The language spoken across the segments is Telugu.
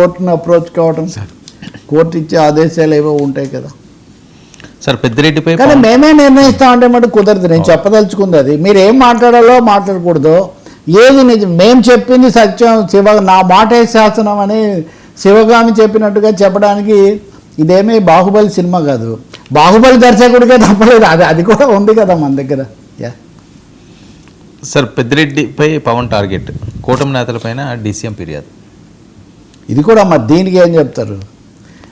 కోర్టును అప్రోచ్ కావడం కోర్టు ఇచ్చే ఆదేశాలు ఏవో ఉంటాయి కదా. సార్ పెద్దిరెడ్డిపై కానీ మేమే నిర్ణయిస్తాం అంటే మటు కుదరదు. నేను చెప్పదలుచుకుంది అది. మీరు ఏం మాట్లాడాలో మాట్లాడకూడదు. ఏది నిజం? మేము చెప్పింది సత్యం. శివ నా మాటే శాసనం అని శివగామి చెప్పినట్టుగా చెప్పడానికి ఇదేమీ బాహుబలి సినిమా కాదు. బాహుబలి దర్శకుడికే తప్పలేదు. అది అది కూడా ఉంది కదా మన దగ్గర. యా. సార్ పెద్దిరెడ్డిపై పవన్ టార్గెట్. కూటమి నేతలపైన డీసీఎం ఫిర్యాదు. ఇది కూడా మరి దీనికి ఏం చెప్తారు?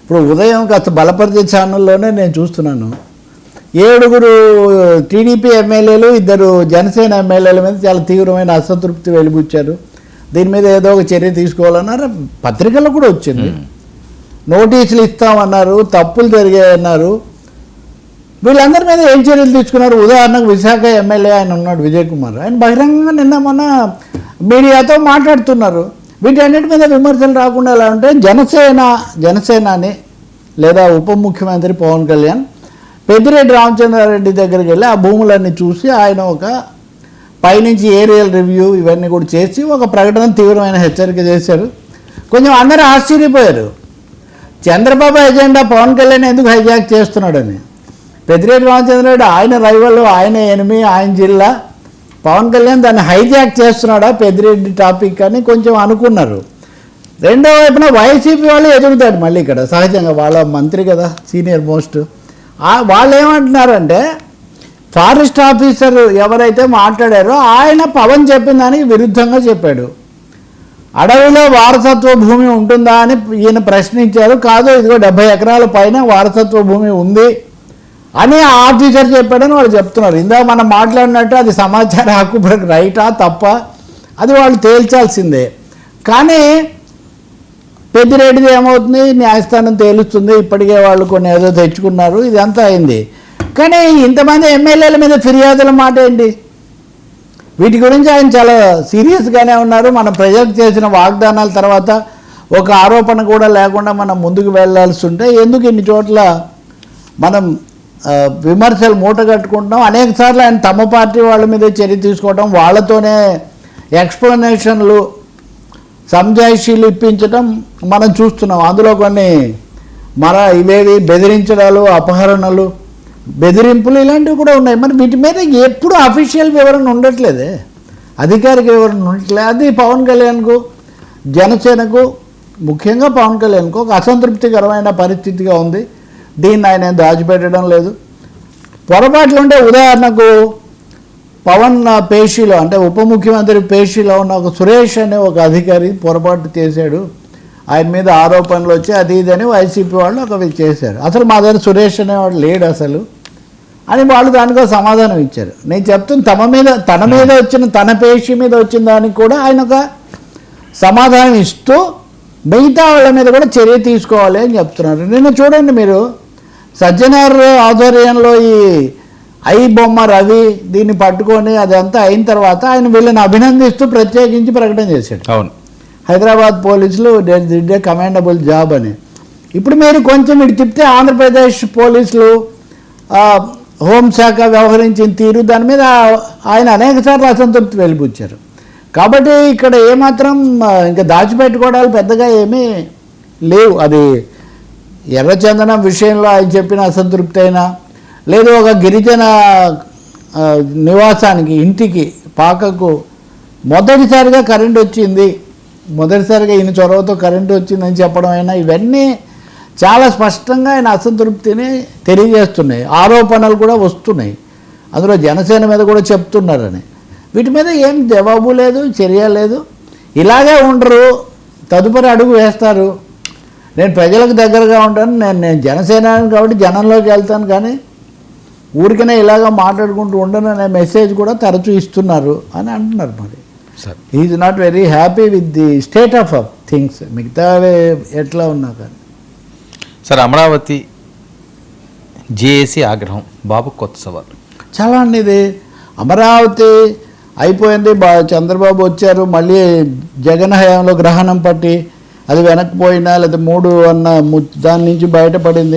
ఇప్పుడు ఉదయం కాస్త బలపరిచే ఛానల్లోనే నేను చూస్తున్నాను. ఏడుగురు టీడీపీ ఎమ్మెల్యేలు ఇద్దరు జనసేన ఎమ్మెల్యేల మీద చాలా తీవ్రమైన అసంతృప్తి వెలిబుచ్చారు. దీని మీద ఏదో ఒక చర్య తీసుకోవాలన్నారు. పత్రికల్లో కూడా వచ్చింది. నోటీసులు ఇస్తామన్నారు తప్పులు జరిగాయన్నారు. వీళ్ళందరి మీద ఏం చర్యలు తీసుకున్నారు? ఉదాహరణకు విశాఖ ఎమ్మెల్యే ఆయన ఉన్నాడు విజయ్ కుమార్. ఆయన బహిరంగంగా నిన్న మొన్న మీడియాతో మాట్లాడుతున్నారు. వీటన్నిటి మీద విమర్శలు రాకుండా ఎలా ఉంటే జనసేన జనసేనాని లేదా ఉప ముఖ్యమంత్రి పవన్ కళ్యాణ్ పెద్దిరెడ్డి రామచంద్రారెడ్డి దగ్గరికి వెళ్ళి ఆ భూములన్నీ చూసి ఆయన ఒక పైనుంచి ఏరియల్ రివ్యూ ఇవన్నీ కూడా చేసి ఒక ప్రకటన తీవ్రమైన హెచ్చరిక చేశారు. కొంచెం అందరూ ఆశ్చర్యపోయారు. చంద్రబాబు ఎజెండా పవన్ కళ్యాణ్ ఎందుకు హైజాక్ చేస్తున్నాడని. పెద్దిరెడ్డి రామచంద్రరెడ్డి ఆయన రైవల్ ఆయన ఎనిమి ఆయన జిల్లా. పవన్ కళ్యాణ్ దాన్ని హైజాక్ చేస్తున్నాడా? పెద్దిరెడ్డి టాపిక్ అని కొంచెం అనుకున్నారు. రెండో వైపున వైసీపీ వాళ్ళు ఎదుగుతాడు మళ్ళీ ఇక్కడ. సహజంగా వాళ్ళ మంత్రి కదా సీనియర్ మోస్ట్ వాళ్ళు ఏమంటున్నారంటే ఫారెస్ట్ ఆఫీసర్ ఎవరైతే మాట్లాడారో ఆయన పవన్ చెప్పిన దానికి విరుద్ధంగా చెప్పాడు. అడవిలో వారసత్వ భూమి ఉంటుందా అని ఈయన ప్రశ్నించారు. కాదు ఇదిగో డెబ్బై ఎకరాల పైన వారసత్వ భూమి ఉంది. అని ఆ ఆఫీసర్ చెప్పాడని వాళ్ళు చెప్తున్నారు. ఇందాక మనం మాట్లాడినట్టు అది సమాచార హక్కు రైటా తప్ప? అది వాళ్ళు తేల్చాల్సిందే. కానీ పెద్దిరెడ్డిది ఏమవుతుంది? న్యాయస్థానం తేలుస్తుంది. ఇప్పటికే వాళ్ళు కొన్ని ఏదో తెచ్చుకున్నారు. ఇదంతా అయింది. కానీ ఇంతమంది ఎమ్మెల్యేల మీద ఫిర్యాదుల మాట ఏంటి? వీటి గురించి ఆయన చాలా సీరియస్గానే ఉన్నారు. మన ప్రజలకు చేసిన వాగ్దానాల తర్వాత ఒక ఆరోపణ కూడా లేకుండా మనం ముందుకు వెళ్ళాల్సి ఉంటే ఎందుకు ఇన్ని చోట్ల మనం విమర్శలు మూట కట్టుకుంటున్నాం. అనేక సార్లు ఆయన తమ పార్టీ వాళ్ళ మీద చర్య తీసుకోవడం వాళ్ళతోనే ఎక్స్ప్లెనేషన్లు సంజాయిషీలు ఇప్పించడం మనం చూస్తున్నాం. అందులో కొన్ని మన ఇవేవి బెదిరించడాలు అపహరణలు బెదిరింపులు ఇలాంటివి కూడా ఉన్నాయి. మరి వీటి మీద ఎప్పుడు అఫీషియల్ వివరణ ఉండట్లేదే. అధికారిక వివరణ ఉండట్లేదు అది పవన్ కళ్యాణ్కు జనసేనకు ముఖ్యంగా పవన్ కళ్యాణ్కు ఒక అసంతృప్తికరమైన పరిస్థితిగా ఉంది. దీన్ని ఆయన ఏం దాచిపెట్టడం లేదు. పొరపాట్లు ఉంటే ఉదాహరణకు పవన్ పేషీలో అంటే ఉప ముఖ్యమంత్రి పేషీలో ఉన్న ఒక సురేష్ అనే ఒక అధికారి పొరపాటు చేశాడు. ఆయన మీద ఆరోపణలు వచ్చి అది ఇది అని వైసీపీ వాళ్ళు ఒక చేశారు. అసలు మా దగ్గర సురేష్ అనేవాడు లేడు అసలు అని వాళ్ళు దానికో సమాధానం ఇచ్చారు. నేను చెప్తున్న తమ మీద తన మీద వచ్చిన తన పేషి మీద వచ్చిన దానికి కూడా ఆయన ఒక సమాధానం ఇస్తూ మిగతా వాళ్ళ మీద కూడా చర్య తీసుకోవాలి అని చెప్తున్నారు. నిన్న చూడండి మీరు సజ్జనార్ ఆధ్వర్యంలో ఈ ఐ బొమ్మ రవి దీన్ని పట్టుకొని అదంతా అయిన తర్వాత ఆయన వీళ్ళని అభినందిస్తూ ప్రత్యేకించి ప్రకటన చేశాడు. అవును. హైదరాబాద్ పోలీసులు డిడ్ ఏ కమాండబుల్ జాబ్ అని. ఇప్పుడు మీరు కొంచెం ఇటు తిప్పితే ఆంధ్రప్రదేశ్ పోలీసులు హోంశాఖ వ్యవహరించిన తీరు దాని మీద ఆయన అనేక సార్లు అసంతృప్తి వెలిపుచ్చారు కాబట్టి ఇక్కడ ఏమాత్రం ఇంకా దాచిపెట్టుకోవడాలు పెద్దగా ఏమీ లేవు. అది ఎర్రచందనం విషయంలో ఆయన చెప్పిన అసంతృప్తి అయినా లేదు ఒక గిరిజన నివాసానికి ఇంటికి పాకకు మొదటిసారిగా కరెంట్ వచ్చింది. మొదటిసారిగా ఈయన చొరవతో కరెంటు వచ్చిందని చెప్పడం అయినా ఇవన్నీ చాలా స్పష్టంగా ఆయన అసంతృప్తిని తెలియజేస్తున్నాయి. ఆరోపణలు కూడా వస్తున్నాయి. అందులో జనసేన మీద కూడా చెప్తున్నారని. వీటి మీద ఏం జవాబు లేదు చర్య లేదు. ఇలాగే ఉండరు. తదుపరి అడుగు వేస్తారు. నేను ప్రజలకు దగ్గరగా ఉంటాను నేను నేను జనసేన కాబట్టి జనంలోకి వెళ్తాను కానీ ఊరికనే ఇలాగ మాట్లాడుకుంటూ ఉండను అనే మెసేజ్ కూడా తరచూ ఇస్తున్నారు అని అంటున్నారు మరి. Sir. Is not very happy with the state of things మిగతా ఎట్లా ఉన్నా కానీ. సార్ అమరావతి జేఏసీ ఆగ్రహం బాబు కొత్త సవాల్. చాలా అండి ఇది. అమరావతి అయిపోయింది బా చంద్రబాబు వచ్చారు మళ్ళీ జగన్ హయాంలో గ్రహణం పట్టి అది వెనక్కి పోయినా లేదా మూడు అన్న దాని నుంచి బయటపడింది.